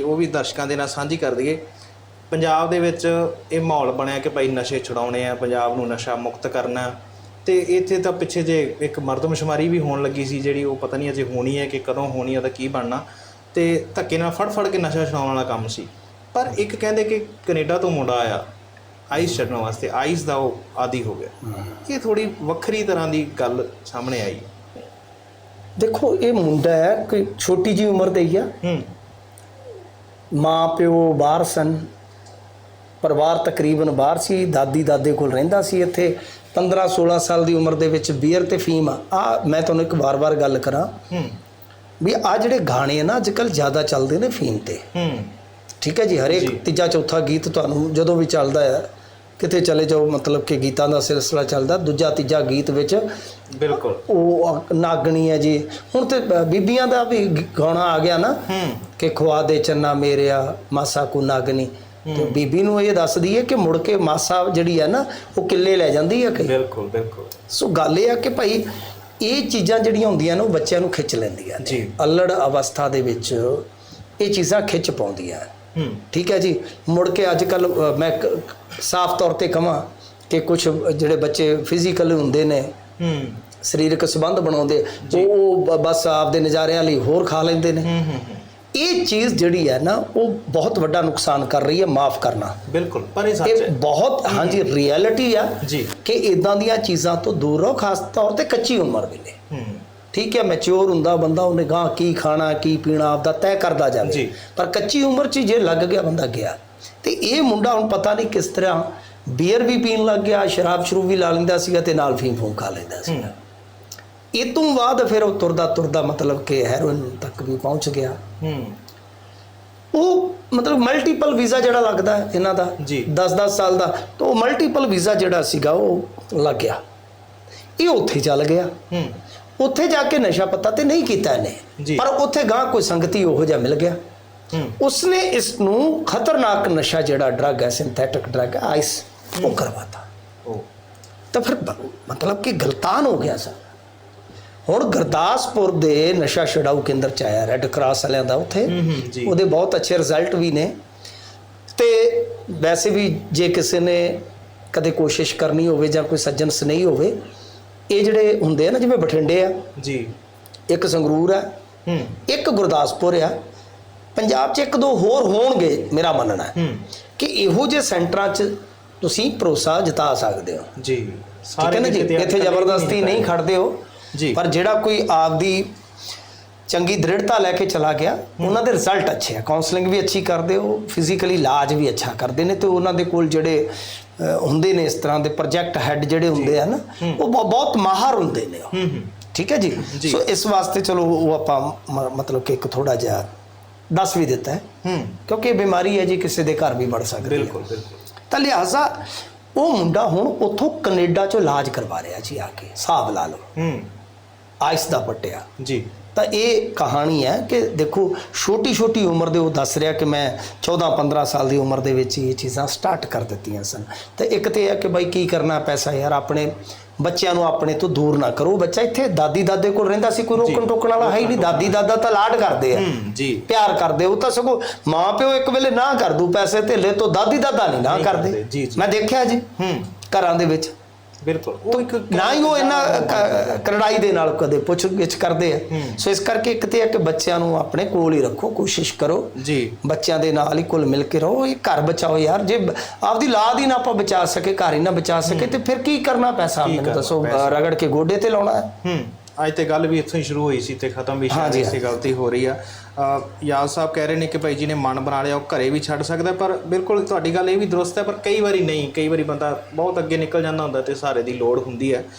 ਉਹ ਵੀ ਦਰਸ਼ਕਾਂ ਦੇ ਨਾਲ ਸਾਂਝੀ ਕਰ ਦਈਏ। ਪੰਜਾਬ ਦੇ ਵਿੱਚ ਇਹ ਮਾਹੌਲ ਬਣਿਆ ਕਿ ਭਾਈ ਨਸ਼ੇ ਛੁਡਾਉਣੇ ਆ ਪੰਜਾਬ ਨੂੰ ਨਸ਼ਾ ਮੁਕਤ ਕਰਨਾ। ਤੇ ਇੱਥੇ ਤਾਂ ਪਿੱਛੇ ਜੇ ਇੱਕ ਮਰਦਮਸ਼ੁਮਾਰੀ ਵੀ ਹੋਣ ਲੱਗੀ ਸੀ ਜਿਹੜੀ ਉਹ ਪਤਾ ਨਹੀਂ ਅਜੇ ਹੋਣੀ ਹੈ ਕਿ ਕਦੋਂ ਹੋਣੀ ਹੈ ਉਹਦਾ ਕੀ ਬਣਨਾ। ਤੇ ਧੱਕੇ ਨਾਲ ਫੜ ਫੜ ਕੇ ਨਸ਼ਾ ਛੁਡਾਉਣ ਵਾਲਾ ਕੰਮ ਸੀ। ਪਰ ਇੱਕ ਕਹਿੰਦੇ ਕਿ ਕੈਨੇਡਾ ਤੋਂ ਮੁੰਡਾ ਆਇਆ ਆਈਸ ਛੱਡਣ ਵਾਸਤੇ। ਆਈਸ ਦਾ ਉਹ ਆਦੀ ਹੋ ਗਿਆ। ਇਹ ਥੋੜੀ ਵੱਖਰੀ ਤਰ੍ਹਾਂ ਦੀ ਗੱਲ ਸਾਹਮਣੇ ਆਈ। ਦੇਖੋ ਇਹ ਮੁੰਡਾ ਹੈ ਕੋਈ ਛੋਟੀ ਜੀ ਉਮਰ ਦਾ ਹੀ ਆ। ਹੂੰ। ਮਾਂ ਪਿਓ ਬਾਹਰ ਸਨ। ਪਰਿਵਾਰ ਤਕਰੀਬਨ ਬਾਹਰ ਸੀ। ਦਾਦੀ ਦਾਦੇ ਕੋਲ ਰਹਿੰਦਾ ਸੀ ਇੱਥੇ। 15 16 ਸਾਲ ਦੀ ਉਮਰ ਦੇ ਵਿੱਚ ਬੀਅਰ ਤੇ ਫੀਮ ਆ। ਮੈਂ ਤੁਹਾਨੂੰ ਇੱਕ ਵਾਰ-ਵਾਰ ਗੱਲ ਕਰਾਂ। ਹੂੰ। ਵੀ ਆ ਜਿਹੜੇ ਗਾਣੇ ਆ ਨਾ ਅੱਜਕੱਲ ਜ਼ਿਆਦਾ ਚੱਲਦੇ ਨੇ ਫੀਮ ਤੇ। ਹੂੰ। ਠੀਕ ਹੈ ਜੀ ਹਰੇਕ। ਤੀਜਾ ਚੌਥਾ ਗੀਤ ਤੁਹਾਨੂੰ ਜਦੋਂ ਵੀ ਚੱਲਦਾ ਹੈ ਕਿਤੇ ਚਲੇ ਜਾਓ ਮਤਲਬ ਕਿ ਗੀਤਾਂ ਦਾ ਸਿਲਸਿਲਾ ਚੱਲਦਾ ਦੂਜਾ ਤੀਜਾ ਗੀਤ ਵਿੱਚ ਬਿਲਕੁਲ। ਉਹ ਨਾਗਣੀ ਹੈ ਜੀ। ਹੁਣ ਤੇ ਬੀਬੀਆਂ ਦਾ ਵੀ ਗਾਣਾ ਆ ਗਿਆ ਨਾ ਕਿ ਖਵਾ ਦੇ ਚੰਨਾ ਮੇਰਿਆ ਮਾਸਾ ਕੋ ਨਾਗਣੀ। ਤੇ ਬੀਬੀ ਨੂੰ ਇਹ ਦੱਸਦੀ ਹੈ ਕਿ ਮੁੜ ਕੇ ਮਾਸਾ ਜਿਹੜੀ ਹੈ ਨਾ ਉਹ ਕਿੱਲੇ ਲੈ ਜਾਂਦੀ ਹੈ ਕਿ? ਬਿਲਕੁਲ ਬਿਲਕੁਲ। ਸੋ ਗੱਲ ਇਹ ਆ ਕਿ ਭਾਈ ਇਹ ਚੀਜ਼ਾਂ ਜਿਹੜੀਆਂ ਹੁੰਦੀਆਂ ਨੇ ਉਹ ਬੱਚਿਆਂ ਨੂੰ ਖਿੱਚ ਲੈਂਦੀਆਂ ਨੇ। ਜੀ। ਅਲੜ ਅਵਸਥਾ ਦੇ ਵਿੱਚ ਇਹ ਚੀਜ਼ਾਂ ਖਿੱਚ ਪਾਉਂਦੀਆਂ ਠੀਕ ਹੈ ਜੀ। ਮੁੜ ਕੇ ਅੱਜ ਕੱਲ ਮੈਂ ਸਾਫ਼ ਤੌਰ ਤੇ ਕਹਾਂ ਕਿ ਕੁਝ ਜਿਹੜੇ ਬੱਚੇ ਫਿਜ਼ੀਕਲ ਹੁੰਦੇ ਨੇ ਹੂੰ। ਸਰੀਰਕ ਸੰਬੰਧ ਬਣਾਉਂਦੇ ਉਹ ਬਸ ਆਪਦੇ ਨਜ਼ਾਰਿਆਂ ਲਈ ਹੋਰ ਖਾ ਲੈਂਦੇ ਨੇ। ਹੂੰ ਹੂੰ ਹੂੰ। ਇਹ ਚੀਜ਼ ਜਿਹੜੀ ਹੈ ਨਾ ਉਹ ਬਹੁਤ ਵੱਡਾ ਨੁਕਸਾਨ ਕਰ ਰਹੀ ਹੈ ਮਾਫ ਕਰਨਾ। ਬਿਲਕੁਲ ਪਰ ਇਹ ਸੱਚ ਇਹ ਹੈ। ਬਹੁਤ ਹਾਂਜੀ ਰਿਐਲਿਟੀ ਆ ਜੀ। ਕਿ ਇਦਾਂ ਦੀਆਂ ਚੀਜ਼ਾਂ ਤੋਂ ਦੂਰ ਰਹੋ ਖਾਸ ਤੌਰ ਤੇ ਕੱਚੀ ਉਮਰ ਵੇਲੇ। ਹੂੰ। ਠੀਕ ਹੈ ਮੈਚੁਰ ਹੁੰਦਾ ਬੰਦਾ ਉਹਨੇ ਗਾਂ ਕੀ ਖਾਣਾ ਕੀ ਪੀਣਾ ਆਪਦਾ ਤੈਅ ਕਰਦਾ ਜਾਵੇ। ਜੀ। ਪਰ ਕੱਚੀ ਉਮਰ 'ਚ ਜੇ ਲੱਗ ਗਿਆ ਬੰਦਾ ਗਿਆ। ਤੇ ਇਹ ਮੁੰਡਾ ਹੁਣ ਪਤਾ ਨਹੀਂ ਕਿਸ ਤਰ੍ਹਾਂ ਬੀਅਰ ਵੀ ਪੀਣ ਲੱਗ ਗਿਆ ਸ਼ਰਾਬ ਸ਼ਰੂ ਵੀ ਲਾ ਲੈਂਦਾ ਸੀਗਾ ਤੇ ਨਾਲ ਫੀਮ ਫੂਮ ਖਾ ਲੈਂਦਾ ਸੀਗਾ। ਇਹ ਤੋਂ ਬਾਅਦ ਫਿਰ ਉਹ ਤੁਰਦਾ ਤੁਰਦਾ ਮਤਲਬ ਕਿ ਹੈਰੋਇਨ ਤੱਕ ਵੀ ਪਹੁੰਚ ਗਿਆ। ਹੂੰ। ਉਹ ਮਤਲਬ ਮਲਟੀਪਲ ਵੀਜ਼ਾ ਜਿਹੜਾ ਲੱਗਦਾ ਇਹਨਾਂ ਦਾ ਜੀ। 10-10 ਸਾਲ ਦਾ ਤਾਂ ਉਹ ਮਲਟੀਪਲ ਵੀਜ਼ਾ ਜਿਹੜਾ ਸੀਗਾ ਉਹ ਲੱਗ ਗਿਆ। ਇਹ ਉੱਥੇ ਚੱਲ ਗਿਆ। ਹੂੰ। ਉੱਥੇ ਜਾ ਕੇ ਨਸ਼ਾ ਪੱਤਾ ਤੇ ਨਹੀਂ ਕੀਤਾ। ਇਹਨੇ। ਪਰ ਉੱਥੇ ਗਾਂ ਕੋਈ ਸੰਗਤੀ ਉਹੋ ਜਿਹਾ ਮਿਲ ਗਿਆ। ਉਸਨੇ ਇਸ ਨੂੰ ਖਤਰਨਾਕ ਨਸ਼ਾ ਜਿਹੜਾ ਡਰੱਗ ਹੈ ਸਿੰਥੈਟਿਕ ਡਰੱਗ ਆਈਸ ਉਹ ਕਰਵਾਤਾ। ਤਾਂ ਫਿਰ ਮਤਲਬ ਕਿ ਗਲਤਾਨ ਹੋ ਗਿਆ ਸਰ। ਹੁਣ ਗੁਰਦਾਸਪੁਰ ਦੇ ਨਸ਼ਾ ਛਡਾਊ ਕੇਂਦਰ ਚ ਆਇਆ ਰੈੱਡ ਕਰਾਸ ਵਾਲਿਆਂ ਦਾ ਉੱਥੇ। ਉਹਦੇ ਬਹੁਤ ਅੱਛੇ ਰਿਜ਼ਲਟ ਵੀ ਨੇ। ਤੇ ਵੈਸੇ ਵੀ ਜੇ ਕਿਸੇ ਨੇ ਕਦੇ ਕੋਸ਼ਿਸ਼ ਕਰਨੀ ਹੋਵੇ ਜਾਂ ਕੋਈ ਸੱਜਣ ਸਨੇਹੀ ਹੋਵੇ ਇਹ ਜਿਹੜੇ ਹੁੰਦੇ ਆ ਨਾ ਜਿਵੇਂ ਬਠਿੰਡੇ ਆ ਜੀ। ਇੱਕ ਸੰਗਰੂਰ ਆ ਹੂੰ। ਇੱਕ ਗੁਰਦਾਸਪੁਰ ਆ ਪੰਜਾਬ 'ਚ ਇੱਕ ਦੋ ਹੋਰ ਹੋਣਗੇ ਮੇਰਾ ਮੰਨਣਾ। ਹੈ। ਕਿ ਇਹੋ ਜਿਹੇ ਸੈਂਟਰਾਂ 'ਚ ਤੁਸੀਂ ਭਰੋਸਾ ਜਤਾ ਸਕਦੇ ਹੋ। ਜੀ। ਠੀਕ ਹੈ ਨਾ ਜੀ? ਕਿਤੇ ਅੱਜ ਇੱਥੇ ਜ਼ਬਰਦਸਤੀ ਨਹੀਂ ਖੜਦੇ ਹੋ। ਜੀ। ਪਰ ਜਿਹੜਾ ਕੋਈ ਆਪਦੀ ਚੰਗੀ ਦ੍ਰਿੜਤਾ ਲੈ ਕੇ ਚਲਾ ਗਿਆ ਉਹਨਾਂ ਦੇ ਰਿਜ਼ਲਟ ਅੱਛੇ ਆ। ਕਾਉਂਸਲਿੰਗ ਵੀ ਅੱਛੀ ਕਰਦੇ ਹੋ ਫਿਜ਼ੀਕਲੀ ਇਲਾਜ ਵੀ ਅੱਛਾ ਕਰਦੇ ਨੇ ਤੇ ਉਹਨਾਂ ਦੇ ਕੋਲ ਜਿਹੜੇ ਹੁੰਦੇ ਨੇ ਇਸ ਤਰ੍ਹਾਂ ਦੇ ਪ੍ਰੋਜੈਕਟ ਹੈੱਡ ਜਿਹੜੇ ਹੁੰਦੇ ਆ ਨਾ ਉਹ ਬਹੁ- ਬਹੁਤ ਮਾਹਰ ਹੁੰਦੇ ਨੇ ਉਹ। ਹੂੰ ਹੂੰ। ਠੀਕ ਹੈ ਜੀ। ਸੋ ਇਸ ਵਾਸਤੇ ਚਲੋ ਉਹ ਆਪਾਂ ਮਤਲਬ ਕਿ ਇੱਕ ਥੋੜਾ ਜਿਹਾ ਦੱਸ ਵੀ ਦਿੱਤਾ ਹੈ। ਹੂੰ। ਕਿਉਂਕਿ ਇਹ ਬਿਮਾਰੀ ਹੈ ਜੀ ਕਿਸੇ ਦੇ ਘਰ ਵੀ ਵੜ ਸਕਦੀ ਹੈ। ਬਿਲਕੁਲ ਬਿਲਕੁਲ। ਤਾਂ ਲਿਹਾਜ਼ਾ ਉਹ ਮੁੰਡਾ ਹੁਣ ਉੱਥੋਂ ਕੈਨੇਡਾ ਚੋਂ ਇਲਾਜ ਕਰਵਾ ਰਿਹਾ ਜੀ ਆ ਕੇ ਹਿਸਾਬ ਲਾ ਲਓ। ਹੂੰ। ਆਇਸ ਦਾ ਪੱਟਿਆ। ਜੀ। ਤਾਂ ਇਹ ਕਹਾਣੀ ਹੈ ਕਿ ਦੇਖੋ ਛੋਟੀ ਛੋਟੀ ਉਮਰ ਦੇ ਉਹ ਦੱਸ ਰਿਹਾ ਕਿ ਮੈਂ 14 15 ਸਾਲ ਦੀ ਉਮਰ ਦੇ ਵਿੱਚ ਇਹ ਚੀਜ਼ਾਂ ਸਟਾਰਟ ਕਰ ਦਿੱਤੀਆਂ ਸਨ। ਤੇ ਇੱਕ ਤੇ ਇਹ ਹੈ ਕਿ ਬਾਈ ਕੀ ਕਰਨਾ ਪੈਸਾ ਯਾਰ ਆਪਣੇ ਬੱਚਿਆਂ ਨੂੰ ਆਪਣੇ ਤੋਂ ਦੂਰ ਨਾ ਕਰੋ। ਬੱਚਾ ਇੱਥੇ ਦਾਦੀ ਦਾਦੇ ਕੋਲ ਰਹਿੰਦਾ ਸੀ ਕੋਈ ਰੋਕਣ ਟੋਕਣ ਵਾਲਾ ਹੈ ਹੀ ਨਹੀਂ। ਦਾਦੀ ਦਾਦਾ ਤਾਂ ਲਾਡ ਕਰਦੇ ਆ। ਜੀ। ਪਿਆਰ ਕਰਦੇ ਉਹ ਤਾਂ ਸਗੋਂ ਮਾਂ ਪਿਓ ਇੱਕ ਵੇਲੇ ਨਾ ਕਰ ਦੂ ਪੈਸੇ ਧੇਲੇ ਤੋਂ ਦਾਦੀ ਦਾਦਾ ਨਹੀਂ ਨਾ ਕਰਦੇ। ਮੈਂ ਦੇਖਿਆ ਜੀ ਹੂੰ। ਘਰਾਂ ਦੇ ਵਿੱਚ। ਬਿਲਕੁਲ। ਉਹ ਇੱਕ ਨਾ ਹੀ ਉਹ ਇਹਨਾਂ ਕਰੜਾਈ ਦੇ ਨਾਲ ਕਦੇ ਪੁੱਛ ਗਿੱਛ ਕਰਦੇ ਆ। ਸੋ ਇਸ ਕਰਕੇ ਇੱਕ ਤੇ ਹੈ ਕਿ ਬੱਚਿਆਂ ਨੂੰ ਆਪਣੇ ਕੋਲ ਹੀ ਰੱਖੋ ਕੋਸ਼ਿਸ਼ ਕਰੋ। ਜੀ। ਬੱਚਿਆਂ ਦੇ ਨਾਲ ਹੀ ਕੁਲ ਮਿਲ ਕੇ ਰਹੋ। ਇਹ ਘਰ ਬਚਾਓ ਯਾਰ। ਜੇ ਆਪਦੀ ਲਾਦ ਹੀ ਨਾ ਆਪਾਂ ਬਚਾ ਸਕੇ ਘਰ ਹੀ ਨਾ ਬਚਾ ਸਕੇ ਤੇ ਫਿਰ ਕੀ ਕਰਨਾ ਪੈਸਾ? ਮੈਨੂੰ ਦੱਸੋ? ਰਗੜ ਕੇ ਗੋਡੇ ਤੇ ਲਾਉਣਾ ਹੈ। ਹੂੰ। ਅੱਜ ਤੇ ਗੱਲ ਵੀ ਇੱਥੋਂ ਹੀ ਸ਼ੁਰੂ ਹੋਈ ਸੀ ਤੇ ਖਤਮ ਵੀ ਸ਼ਾਇਦ ਹਾਂਜੀ, ਇਸੇ ਗਲਤੀ ਹੋ ਰਹੀ ਆ। ਅ, ਯਾਦ ਸਾਹਿਬ ਕਹਿ ਰਹੇ ਨੇ ਕਿ ਭਾਈ ਜੀ ਨੇ ਮਨ ਬਣਾ ਲਿਆ ਉਹ ਘਰੇ ਵੀ ਛੱਡ ਸਕਦਾ ਪਰ ਬਿਲਕੁਲ ਤੁਹਾਡੀ ਗੱਲ ਇਹ ਵੀ ਦਰੁਸਤ ਹੈ ਪਰ ਕਈ ਵਾਰੀ ਨਹੀਂ ਕਈ ਵਾਰੀ ਬੰਦਾ ਬਹੁਤ ਅੱਗੇ ਨਿਕਲ ਜਾਂਦਾ ਹੁੰਦਾ ਤੇ ਸਹਾਰੇ ਦੀ ਲੋੜ ਹੁੰਦੀ ਹੈ।